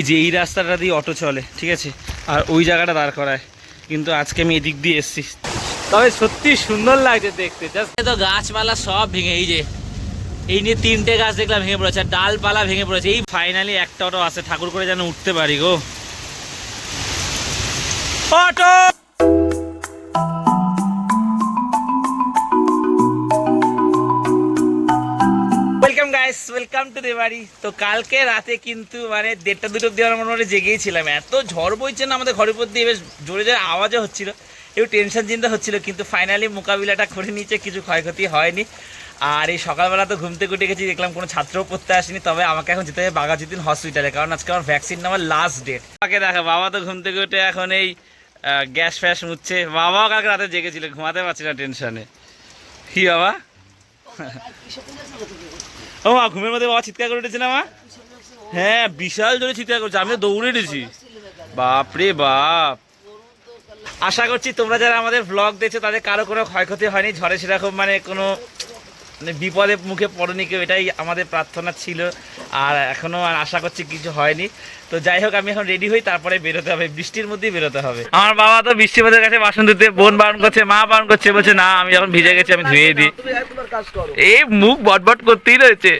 এই যে এই রাস্তাটা দিয়ে অটো চলে ঠিক আছে? আর ওই জায়গাটা দাঁড় করায়। কিন্তু আজকে আমি এদিক দিয়ে এসছি। তবে সত্যি সুন্দর লাগছে দেখতে জাস্ট তো গাছপালা সব ভেঙে এই যে এই নিয়ে তিনটে গাছ দেখলাম ভেঙে পড়েছে আর ডালপালা ভেঙে পড়েছে। এই ফাইনালি একটা অটো আছে ঠাকুর করে যেন উঠতে পারি গো। অটো! গাইস ওয়েলকাম টু দেবাড়ি তো কালকে রাতে কিন্তু মানে দেড়টা দুটো অব্দি আমরা মোটামুটি জেগেই ছিলাম এত ঝড় বইছে না আমাদের ঘরের উপর দিয়ে, বেশ জোরে জোরে আওয়াজও হচ্ছিল। একটু টেনশন চিন্তা হচ্ছিল, কিন্তু ফাইনালি মোকাবিলাটা করে নিচ্ছে কিছু ক্ষয়ক্ষতি হয়নি। আর এই সকালবেলা তো ঘুম থেকে উঠে গেছি, দেখলাম কোনো ছাত্রও পড়তে আসেনি, তবে আমাকে এখন যেতে হবে বাঘাযতীন হসপিটালে কারণ আজকে আমার ভ্যাকসিন নেওয়ার লাস্ট ডেট আমাকে দেখা, বাবা তো ঘুমতে উঠে এখন এই গ্যাস ফ্যাস মুচ্ছে বাবাও কালকে রাতে জেগেছিল, ঘুমাতে পারছি না টেনশনে কি বাবা? ও মা, ঘুমের মধ্যে বাবা চিৎকার করে উঠেছে না মা? হ্যাঁ বিশাল জোরে চিৎকার করছে আমি দৌড়ে উঠেছি। বাপ রে বাপ। আশা করছি তোমরা যারা আমাদের ব্লগ দেখছ, তাদের কারও কোনো ক্ষয়ক্ষতি হয়নি, ঝড়ে সেরকম মানে কোনো মানে বিপদে মুখে পড়নি কেউ এটাই আমাদের প্রার্থনা ছিল। আর এখনও আর আশা করছি কিছু হয়নি। তো যাই হোক আমি এখন রেডি হই তারপরে বেরোতে হবে। বৃষ্টির মধ্যেই বেরোতে হবে। আমার বাবা তো বৃষ্টিপদের কাছে বাসন ধুতে বোন বারণ করছে মা বারণ করছে বলছে না আমি যখন ভিজে গেছি আমি ধুয়ে দিই। এই মুখ বটবট করতেই রয়েছে।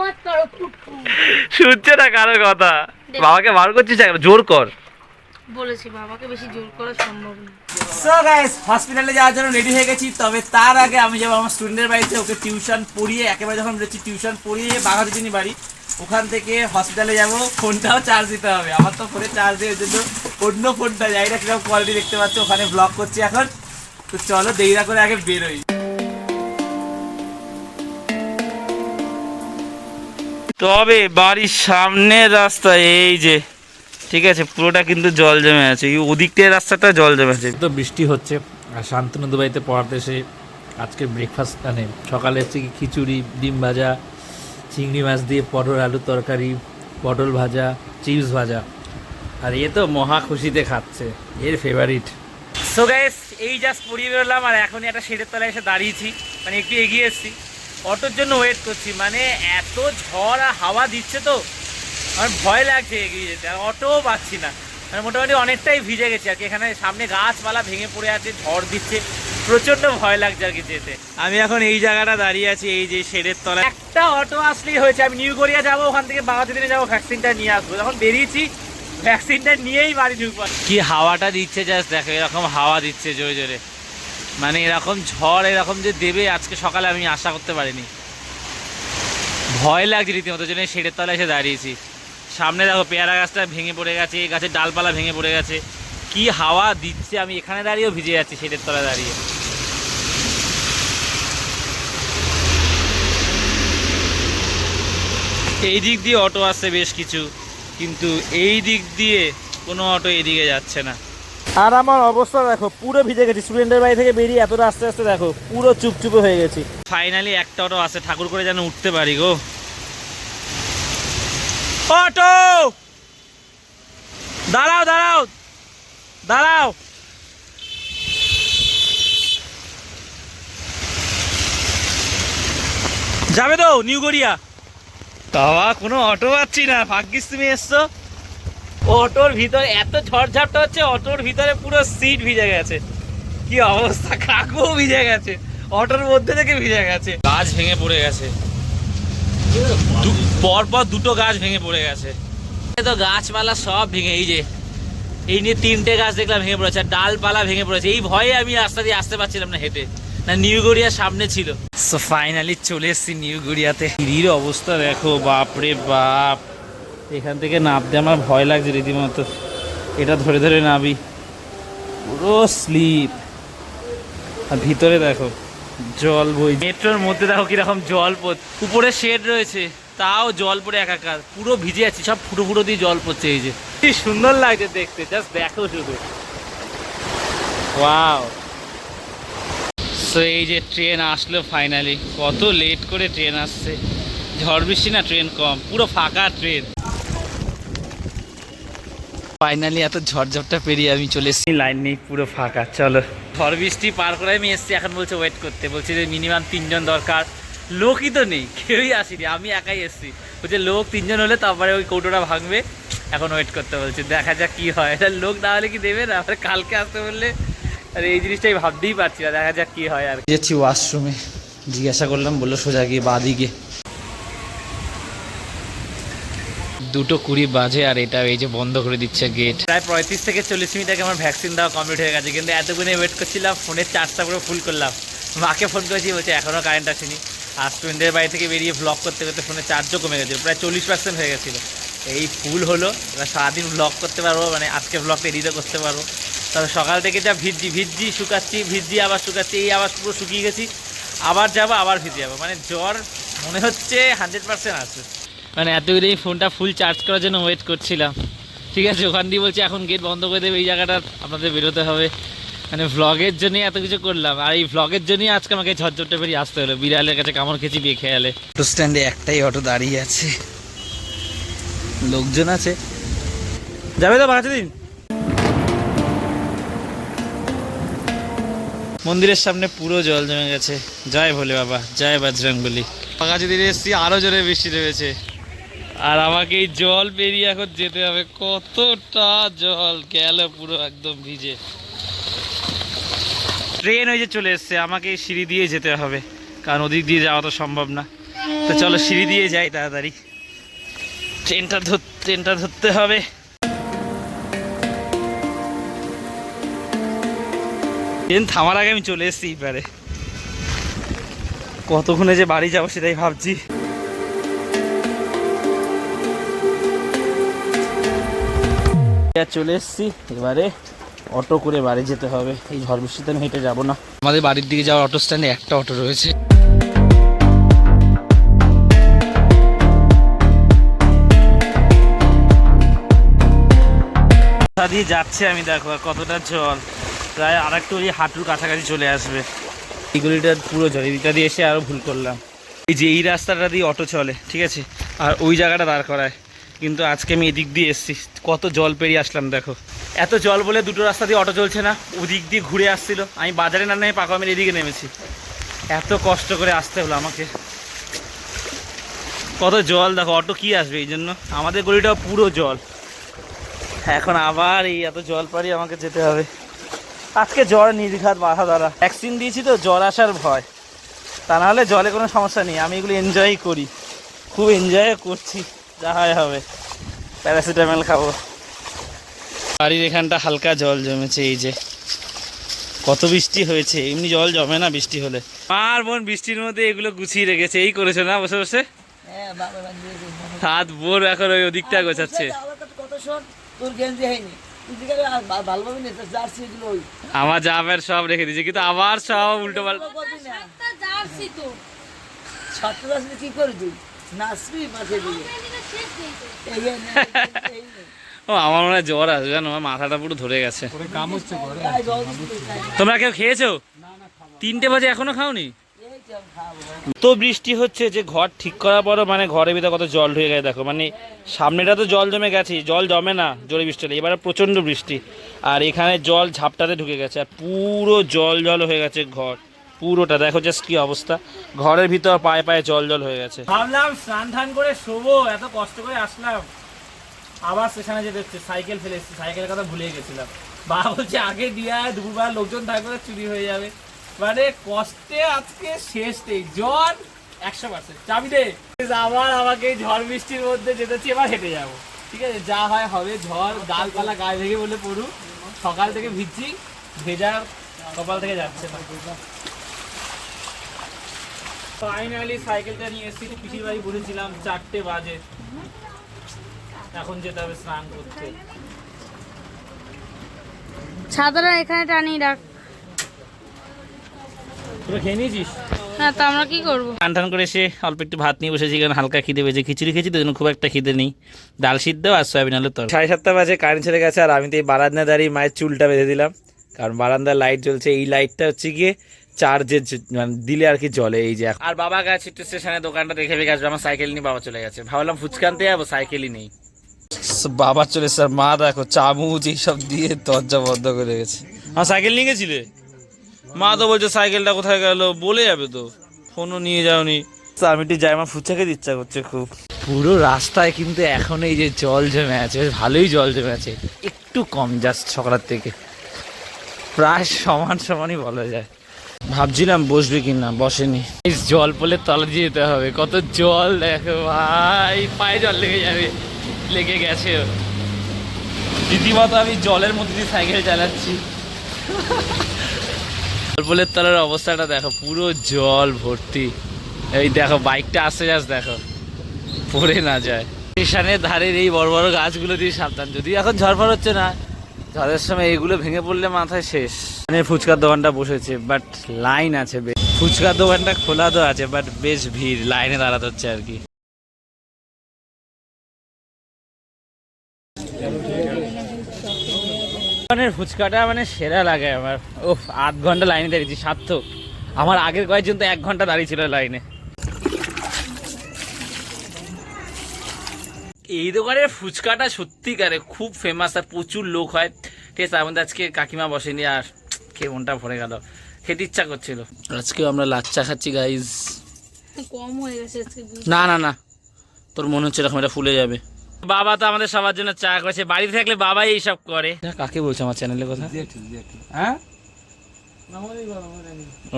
মত করো পুটু শুনছে না কারও কথা? বাবাকে বার করছিস জোর কর। বলেছি বাবাকে বেশি জোর করা সম্ভব না। সো গাইস হসপিটালে যাওয়ার জন্য রেডি হয়ে গেছি তবে তার আগে আমি যাব আমার স্টুডেন্টের বাড়িতে ওকে টিউশন পড়িয়ে একেবারে যখন টিউশন পড়িয়ে বাড়ি ওখান থেকে হসপিটালে যাব ফোনটাও চার্জ দিতে হবে। আমার তো ফোনে চার্জ দেওয়ার জন্য অন্য ফোনটা যাই না কীরকম কোয়ালিটি দেখতে পাচ্ছ ওখানে ব্লগ করছি এখন। তো চলো দেরিরা করে আগে বেরোই। তবে বাড়ির সামনের রাস্তা এই যে ঠিক আছে পুরোটা কিন্তু জল জমে আছে। এই ওদিকটার রাস্তাটা জল জমে আছে। তো বৃষ্টি হচ্ছে আর শান্তনু দুবাইতে পড়াতে এসে আজকে ব্রেকফাস্ট মানে সকালে হচ্ছে কি খিচুড়ি ডিম ভাজা চিংড়ি মাছ দিয়ে পটল আলুর তরকারি পটল ভাজা চিপস ভাজা। আর এ তো মহা খুশিতে খাচ্ছে এর ফেভারিট সো গাইস এই জাস্ট পড়িয়ে বেরোলাম আর এখনই একটা শেডের তলায় এসে দাঁড়িয়েছি মানে একটু এগিয়ে এসেছি। অটোর জন্য ওয়েট করছি মানে এত ঝড় আর হাওয়া দিচ্ছে তো আমার ভয় লাগছে এগিয়ে যেতে আর অটোও পাচ্ছি না। মানে মোটামুটি অনেকটাই ভিজে গেছে আর কি। এখানে সামনে গাছপালা ভেঙে পড়ে আছে ঝড় দিচ্ছে। প্রচণ্ড ভয় লাগছে আর কি যেতে। আমি এখন এই জায়গাটা দাঁড়িয়ে আছি এই যে শেডের তলায়। একটা অটো আসলেই হয়েছে। আমি নিউ গড়িয়া যাব ওখান থেকে বাগাতে দিনে যাব ভ্যাকসিনটা নিয়ে আসব। যখন বেরিয়েছি ভ্যাকসিনটা নিয়েই বাড়ি ঢুকবো। কি হাওয়াটা দিচ্ছে জাস্ট দেখো এরকম হাওয়া দিচ্ছে জোরে জোরে। মানে এরকম ঝড় এরকম যে দেবে আজকে সকালে আমি আশা করতে পারিনি। ভয় লাগছে রীতিমতো জন্য শেডের তলায় এসে দাঁড়িয়েছি। সামনে দেখো পেয়ারা গাছটা ভেঙে পড়ে গেছে এই গাছের ডালপালা ভেঙে পড়ে গেছে। কি হাওয়া দিচ্ছে আমি এখানে দাঁড়িয়েও ভিজে যাচ্ছি শেডের তলায় দাঁড়িয়ে। এই দিক দিয়ে অটো আসছে বেশ কিছু কিন্তু এই দিক দিয়ে কোনো অটো এদিকে যাচ্ছে না। আর আমার অবস্থা দেখো পুরো ভিজে গেছি স্টুডেন্টের বাড়ি থেকে বেরিয়ে এতটা আস্তে আস্তে দেখো পুরো চুপচুপে হয়ে গেছি। ফাইনালি একটা অটো আছে ঠাকুর করে যেন উঠতে পারি গো। অটো। দাঁড়াও দাঁড়াও। দাঁড়াও। যাবে তো নিউ গড়িয়া। বাবা কোনো অটো পাচ্ছি না ভাগ্যিস তুমি এসছো। অটোর ভিতরে এত ঝড়ঝাপটা হচ্ছে অটোর ভিতরে পুরো সিট ভিজে গেছে। কি অবস্থা কাকুও ভিজে গেছে অটোর মধ্যে থেকে ভিজে গেছে। গাছ ভেঙে পড়ে গেছে। পরপর দুটো গাছ ভেঙে পড়ে গেছে। তো গাছপালা সব ভেঙে, এই যে, এই নিয়ে তিনটে গাছ দেখলাম ভেঙে পড়েছে, আর ডালপালা ভেঙে পড়েছে। এই ভয়ে আমি রাস্তা দিয়ে আসতে পারছিলাম না হেঁটে, না নিউ গড়িয়া সামনে ছিল। সো ফাইনালি চলে এসেছি নিউ গড়িয়াতে। সিঁড়ির অবস্থা দেখো বাপরে বাপ। এখান থেকে নামতে আমার ভয় লাগছে রীতিমতো। এটা ধরে ধরে নাবি পুরো স্লিপ। আর ভিতরে দেখো, জল বই মেট্রোর মধ্যে দেখো কীরকম জল পড়, উপরে শেড রয়েছে। তাও জল পড়ে একাকার পুরো ভিজে যাচ্ছে সব ফুটো ফুটো দিয়ে জল পড়ছে এই যে। কি সুন্দর লাগছে দেখতে জাস্ট দেখো শুধু। ওয়াও সো এই যে ট্রেন আসলো ফাইনালি কত লেট করে ট্রেন আসছে। ঝড় বৃষ্টি না ট্রেন কম পুরো ফাঁকা ট্রেন ফাইনালি এত ঝড়ঝপটা পেরিয়ে আমি চলে এসেছি। লাইন নেই পুরো ফাঁকা চলো। ঝড় বৃষ্টি পার করে আমি এসেছি এখন বলছে ওয়েট করতে। বলছে যে মিনিমাম তিনজন দরকার। লোকই তো নেই কেউই আসেনি আমি একাই এসেছি। বলছে লোক তিনজন হলে তারপরে ওই কৌটোটা ভাঙবে এখন ওয়েট করতে বলছে দেখা যাক কি হয়। এটা লোক না হলে কি দেবে না? আবার কালকে আসতে বললে আর এই জিনিসটাই ভাবতেই পারছি না দেখা যাক কি হয় আর যাচ্ছি ওয়াশরুমে জিজ্ঞাসা করলাম বলল সোজা গিয়ে বাদিকে দুটো কুড়ি বাজে আর এটা এই যে বন্ধ করে দিচ্ছে গেট প্রায় পঁয়ত্রিশ থেকে চল্লিশ মিনিট আগে আমার ভ্যাকসিন দেওয়া কমপ্লিট হয়ে গেছে কিন্তু এতক্ষণে ওয়েট করছিলাম ফোনের চার্জটা পুরো ফুল করলাম। মাকে ফোন করেছি বলছে এখনও কারেন্ট আসেনি। আর স্টুডেন্টের বাড়ি থেকে বেরিয়ে ব্লগ করতে করতে ফোনে চার্জও কমে গেছিল, প্রায় চল্লিশ পার্সেন্ট হয়ে গেছিল। এই ফুল হলো, এবার সারাদিন ব্লগ করতে পারব মানে আজকে ব্লগটা এডিটও করতে পারব। তবে সকাল থেকে যা ভিজছি ভিজছি, শুকাচ্ছি, ভিজছি, আবার শুকাচ্ছি, এই আবার পুরো শুকিয়ে গেছি, আবার যাব, আবার ভিজে যাব। মানে জ্বর মনে হচ্ছে হান্ড্রেড পার্সেন্ট আছে। মানে এতগুলো এই ফোনটা ফুল চার্জ করার জন্য ওয়েট করছিলাম। ঠিক আছে, ওখান দিয়ে বলছি এখন গেট বন্ধ করে দেবে, এই জায়গাটা আপনাদের বেরোতে হবে। মানে ভ্লগের জন্যই এত কিছু করলাম। আর এই ভ্লগের জন্যই আজকে আমাকে ঝরঝরটা বেরিয়ে আসতে হলো। বিড়ালের কাছে কামড় খেয়েছি দিয়ে খেয়ালে। অটো স্ট্যান্ডে একটাই অটো দাঁড়িয়ে আছে। লোকজন আছে। যাবে তো বাঁচা দিন? মন্দিরের সামনে পুরো জল জমে গেছে। জয় ভোলে বাবা, জয় বজরং বলি কাছে দিনে এসছি, আরও জোরে বৃষ্টি নেমেছে। আর আমাকে এই জল পেরিয়ে এখন যেতে হবে। কতটা জল, গেল পুরো একদম ভিজে। ট্রেন ওই যে চলে এসছে, আমাকে সিঁড়ি দিয়ে যেতে হবে। কারণ ওদিক দিয়ে যাওয়া তো সম্ভব না। তো চলো সিঁড়ি দিয়ে যাই তাড়াতাড়ি। ট্রেনটা ধর ট্রেনটা ধরতে হবে। ট্রেন থামার আগে আমি চলে এসেছি এবারে। কতক্ষণে যে বাড়ি যাব সেটাই ভাবছি। চলে এসেছি এবারে। অটো করে বাড়ি যেতে হবে। এই ঝড় বৃষ্টিতে আমি হেঁটে যাব না। আমাদের বাড়ির দিকে যাওয়ার অটো স্ট্যান্ডে একটা অটো রয়েছে। দিয়ে যাচ্ছে আমি দেখো কতটা জল প্রায় আর একটু ওই হাঁটুর কাছাকাছি চলে আসবে। এই গলিটা পুরো জল এইটা দিয়ে এসে আরও ভুল করলাম। এই যে এই রাস্তাটা দিয়ে অটো চলে ঠিক আছে? আর ওই জায়গাটা দাঁড় করায়। কিন্তু আজকে আমি এদিক দিয়ে এসেছি। কত জল পেরিয়ে আসলাম, দেখো। এত জল বলে দুটো রাস্তা দিয়ে অটো চলছে না, ওদিক দিয়ে ঘুরে আসছিল। আমি বাজারে না নেমে পাকামের এদিকে নেমেছি। এত কষ্ট করে আসতে হলো আমাকে। কত জল, দেখো, অটো কি আসবে এই জন্য? আমাদের গলিটাও পুরো জল। এখন আবার এই এত জল পারি আমাকে যেতে হবে। আজকে জ্বর নির্ঘাত বাধা দ্বারা। ভ্যাকসিন দিয়েছি তো, জ্বর আসার ভয়। তা নাহলে জলে কোনো সমস্যা নেই। আমি এগুলো এনজয় করি। খুব এনজয় করছি। যা হয় হবে। প্যারাসিটামল খাব। বাড়ির এখানটা হালকা জল জমেছে এই যে। কত বৃষ্টি হয়েছে এমনি জল জমে না বৃষ্টি হলে? আর বোন বৃষ্টির মধ্যে এগুলো গুছিয়ে রেখেছে এই করেছ না বসে বসে? হাত বোর এখন ওই ওদিকটা গোছাচ্ছে। আমার জামের সব রেখে দিয়েছে কিন্তু আবার সব উল্টো পাল্টা কি করবি তুই? নাচবি দিয়ে। ও আমার মনে হয় জ্বর আসবে জানো আমার মাথাটা পুরো ধরে গেছে। তোমরা কেউ খেয়েছো? তিনটে বাজে এখনও খাওনি? এই তো তো বৃষ্টি হচ্ছে যে ঘর ঠিক করার পরও মানে ঘরের ভিতরে কত জল ঢুকে গেছে দেখো। মানে সামনেটা তো জল জমে গেছে জল জমে না জোরে বৃষ্টি হলে এবারে প্রচণ্ড বৃষ্টি। আর এখানে জল ঝাপটাতে ঢুকে গেছে আর পুরো জল জল হয়ে গেছে ঘর। পুরোটা, দেখো জাস্ট কি অবস্থা। ঘরের ভিতর পায়ে পায়ে জল জল হয়ে গেছে। ভাবলাম স্নান ধান করে শোবো, এত কষ্ট করে আসলাম। আবার স্টেশনে যেতে হচ্ছে, সাইকেল ফেলে এসেছি, সাইকেলের কথা ভুলে গেছিলাম। বাবা বলছে, আগে দিয়ে দুপুরবেলা লোকজন থাকবে চুরি হয়ে যাবে। মানে কষ্টে আজকে শেষ নেই, জ্বর একশো পার্সেন্ট চাবি দে। আবার আমাকে ঝড় বৃষ্টির মধ্যে যেতে হচ্ছে, এবার হেঁটে যাব। ঠিক আছে, যা হয় হবে, ঝড়, ডালপালা গায়ে ভেঙে বলে পড়ুক। সকাল থেকে ভিজছি ভেজার কপাল থেকে যাচ্ছে না। ফাইনালি সাইকেলটা নিয়ে এসেছি পিসির বাড়ি বলেছিলাম চারটে বাজে। এখন যেতে হবে স্নান করতে। এখানে টানিয়ে রাখ। তোরা খেয়ে নিয়েছিস? হ্যাঁ তো আমরা কি করব? টান টান করে এসে অল্প একটু ভাত নিয়ে বসেছি কারণ হালকা খিদে পেয়েছে। খিচুড়ি খেয়েছি তো খুব একটা খিদে নেই। ডাল সিদ্ধ আর সয়াবিন তরকারি। সাড়ে সাতটা বাজে কারেন্ট চলে গেছে আর আমি তো এই বারান্দা দাঁড়িয়ে মায়ের চুলটা বেঁধে দিলাম। কারণ বারান্দার লাইট জ্বলছে এই লাইটটা হচ্ছে গিয়ে চার্জের মানে দিলে আর কি জলে এই যে আর বাবা গেছে একটু স্টেশনে দোকানটা দেখে গেছে আমার সাইকেল নিয়ে বাবা চলে গেছে। ভাবলাম ফুচকানতে যাব সাইকেলই নেই। বাবা চলে স্যার মা দেখো চামচ এইসব দিয়ে দরজা বন্ধ করে গেছে আমার সাইকেল নিয়ে গেছিলে? মা তো বলছে সাইকেলটা কোথায় গেল বলে যাবে তো। ফোনও নিয়ে যাওনি। আমি একটু যাই আমার ফুচকা খেতে ইচ্ছা করছে খুব। পুরো রাস্তায় কিন্তু এখন এই যে জল জমে আছে বেশ ভালোই জল জমে আছে। একটু কম জাস্ট সকালের থেকে। প্রায় সমান সমানই বলা যায়। ভাবছিলাম বসবে কি না বসেনি জল পড়লে তলা দিয়ে যেতে হবে, কত জল দেখো ভাই, পায়ে জল লেগে যাবে, লেগে গেছে। রীতিমতো আমি জলের মধ্যে দিয়ে সাইকেল চালাচ্ছি। জলপলের তলার অবস্থাটা দেখো, পুরো জল ভর্তি। এই দেখো, বাইকটা আসতে যাস, দেখো, পড়ে না যায়। স্টেশনের ধারের এই বড় বড় গাছগুলো দিয়ে সাবধান যদি এখন ঝড়ফড় হচ্ছে না। ঝড়ের সময় এগুলো ভেঙে পড়লে মাথায় শেষ। মানে ফুচকার দোকানটা বসেছে বাট লাইন আছে বেশ। ফুচকার দোকানটা খোলা তো আছে বাট বেশ ভিড় লাইনে দাঁড়াতে হচ্ছে আর কি। দোকানের ফুচকাটা মানে সেরা লাগে আমার। ও আধ ঘণ্টা লাইনে দাঁড়িয়েছি, সার্থক। আমার আগের কয়েকজন তো এক ঘণ্টা দাঁড়িয়ে ছিল লাইনে এই দোকানের ফুচকাটা সত্যিকারে খুব ফেমাস আর প্রচুর লোক হয়। ঠিক আছে মধ্যে আজকে কাকিমা বসেনি আর খেয়ে মনটা ভরে গেল। খেতে ইচ্ছা করছিল। আজকেও আমরা লাচ্চা খাচ্ছি গাইজ কম হয়ে গেছে আজকে না না না। তোর মনে হচ্ছে এরকম এটা ফুলে যাবে। বাবা তো আমাদের সবার জন্য চা করেছে বাড়িতে থাকলে বাবাই এইসব করে। কাকে বলছে আমার চ্যানেলের কথা? হ্যাঁ?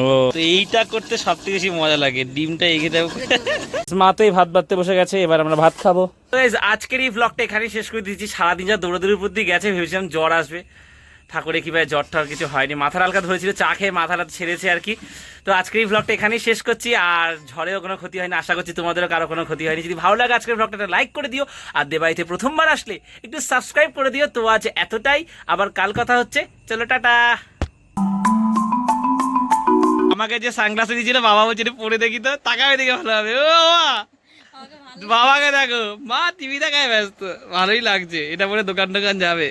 ও। তো এইটা করতে সব থেকে বেশি মজা লাগে ডিমটা এগিয়ে দেবো। মাতেই ভাত বাড়তে বসে গেছে এবার আমরা ভাত খাব। তো guys, আজকের এই ব্লগটা এখানেই শেষ করে দিচ্ছি। সারাদিন যা দৌড়াদৌড়ির উপর দিয়ে গেছে ভেবেছিলাম জ্বর আসবে। ঠাকুরে কি ভাই জ্বর টর কিছু হয়নি। মাথার হালকা ধরেছিল চা খেয়ে মাথাটা ছেড়েছে আর কি। তো আজকের এই ব্লগটা এখানেই শেষ করছি আর ঝড়েও কোনো ক্ষতি হয়নি। আশা করছি তোমাদেরও কারও কোনো ক্ষতি হয়নি। যদি ভালো লাগে আজকের ব্লগটা লাইক করে দিও আর দেবাইতে প্রথমবার আসলে একটু সাবস্ক্রাইব করে দিও। তো আজ এতটাই। আবার কাল কথা হচ্ছে। চলো টাটা। আমাকে যে সানগ্লাস দিয়েছিল, বাবা বলছে পরে দেখি তো তাকাবে দেখে ভালো হবে ও বাবাকে দেখো। মা টিভি দেখায় ব্যস্ত। ভালোই লাগছে। এটা পরে দোকান টোকান যাবে।